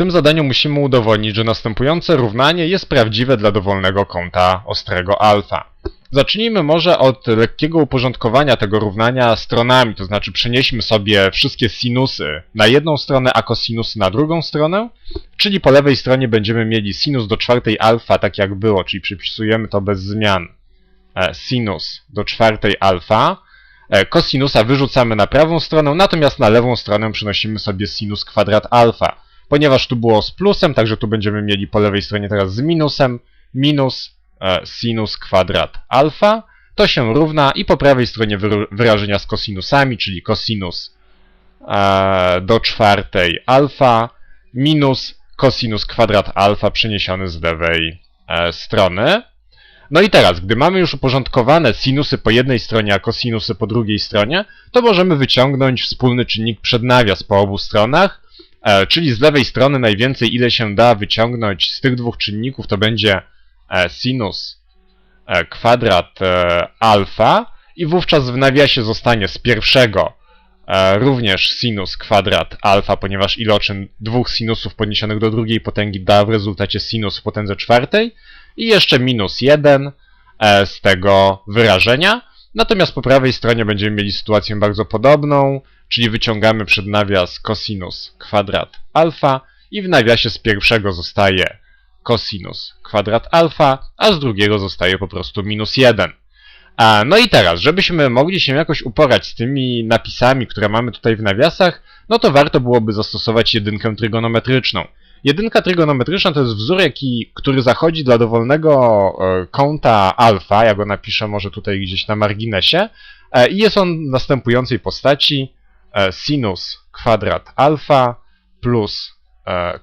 tym zadaniu musimy udowodnić, że następujące równanie jest prawdziwe dla dowolnego kąta ostrego alfa. Zacznijmy może od lekkiego uporządkowania tego równania stronami, to znaczy przenieśmy sobie wszystkie sinusy na jedną stronę, a kosinusy na drugą stronę, czyli po lewej stronie będziemy mieli sinus do czwartej alfa, tak jak było, czyli przypisujemy to bez zmian. E, Sinus do czwartej alfa, E, Kosinusa wyrzucamy na prawą stronę, natomiast na lewą stronę przenosimy sobie sinus kwadrat alfa. Ponieważ tu było z plusem, także tu będziemy mieli po lewej stronie teraz z minusem, minus e, sinus kwadrat alfa. To się równa i po prawej stronie wyrażenia z kosinusami, czyli kosinus e, do czwartej alfa minus kosinus kwadrat alfa przeniesiony z lewej e, strony. No i teraz, gdy mamy już uporządkowane sinusy po jednej stronie, a kosinusy po drugiej stronie, to możemy wyciągnąć wspólny czynnik przed nawias po obu stronach, czyli z lewej strony najwięcej ile się da wyciągnąć z tych dwóch czynników to będzie e, sinus e, kwadrat e, alfa i wówczas w nawiasie zostanie z pierwszego e, również sinus kwadrat alfa, ponieważ iloczyn dwóch sinusów podniesionych do drugiej potęgi da w rezultacie sinus w potędze czwartej i jeszcze minus 1 e, z tego wyrażenia. Natomiast po prawej stronie będziemy mieli sytuację bardzo podobną, czyli wyciągamy przed nawias cosinus kwadrat alfa i w nawiasie z pierwszego zostaje cosinus kwadrat alfa, a z drugiego zostaje po prostu minus 1. A, no i teraz, żebyśmy mogli się jakoś uporać z tymi napisami, które mamy tutaj w nawiasach, no to warto byłoby zastosować jedynkę trygonometryczną. Jedynka trygonometryczna to jest wzór, jaki, który zachodzi dla dowolnego e, kąta alfa, ja go napiszę może tutaj gdzieś na marginesie, e, i jest on w następującej postaci e, sinus kwadrat alfa plus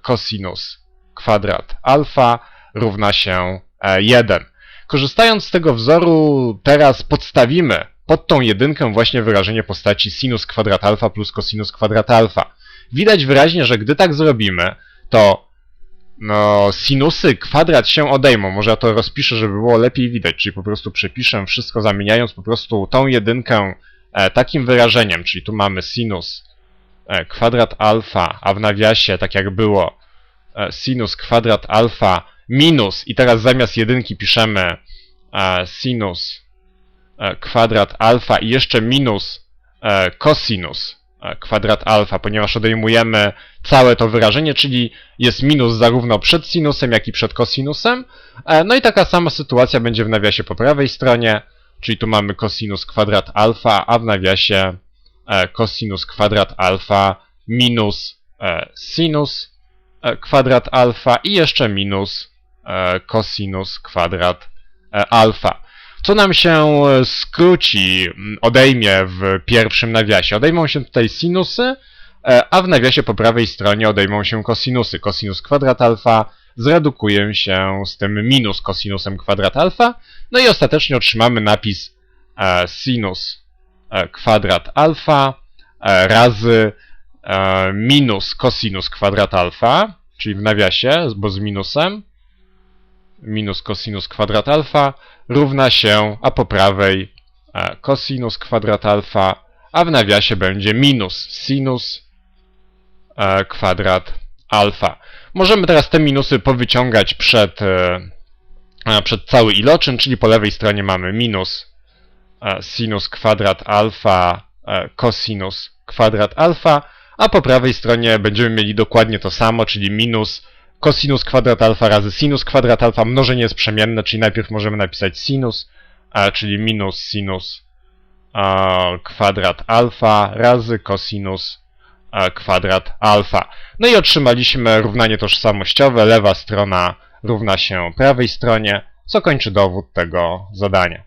cosinus kwadrat alfa równa się e, 1. Korzystając z tego wzoru, teraz podstawimy pod tą jedynkę właśnie wyrażenie postaci sinus kwadrat alfa plus cosinus kwadrat alfa. Widać wyraźnie, że gdy tak zrobimy, to no, sinusy kwadrat się odejmą. Może ja to rozpiszę, żeby było lepiej widać, czyli po prostu przepiszę wszystko zamieniając po prostu tą jedynkę e, takim wyrażeniem, czyli tu mamy sinus e, kwadrat alfa, a w nawiasie, tak jak było, e, sinus kwadrat alfa minus. I teraz zamiast jedynki piszemy e, sinus e, kwadrat alfa i jeszcze minus e, cosinus e, kwadrat alfa, ponieważ odejmujemy całe to wyrażenie, czyli jest minus zarówno przed sinusem, jak i przed cosinusem. E, No i taka sama sytuacja będzie w nawiasie po prawej stronie, czyli tu mamy cosinus kwadrat alfa, a w nawiasie e, cosinus kwadrat alfa minus e, sinus e, kwadrat alfa i jeszcze minus e, cosinus kwadrat e, alfa. Co nam się e, skróci, odejmie w pierwszym nawiasie? Odejmą się tutaj sinusy, e, a w nawiasie po prawej stronie odejmą się kosinusy. Kosinus kwadrat alfa zredukuje się z tym minus kosinusem kwadrat alfa, no i ostatecznie otrzymamy napis e, sinus kwadrat alfa razy minus cosinus kwadrat alfa, czyli w nawiasie, bo z minusem, minus cosinus kwadrat alfa równa się, a po prawej e, cosinus kwadrat alfa, a w nawiasie będzie minus sinus e, kwadrat alfa. Możemy teraz te minusy powyciągać przed, e, e, przed cały iloczyn, czyli po lewej stronie mamy minus e, sinus kwadrat alfa e, cosinus kwadrat alfa, a po prawej stronie będziemy mieli dokładnie to samo, czyli minus cosinus kwadrat alfa razy sinus kwadrat alfa. Mnożenie jest przemienne, czyli najpierw możemy napisać sinus, czyli minus sinus kwadrat alfa razy cosinus kwadrat alfa. No i otrzymaliśmy równanie tożsamościowe. Lewa strona równa się prawej stronie, co kończy dowód tego zadania.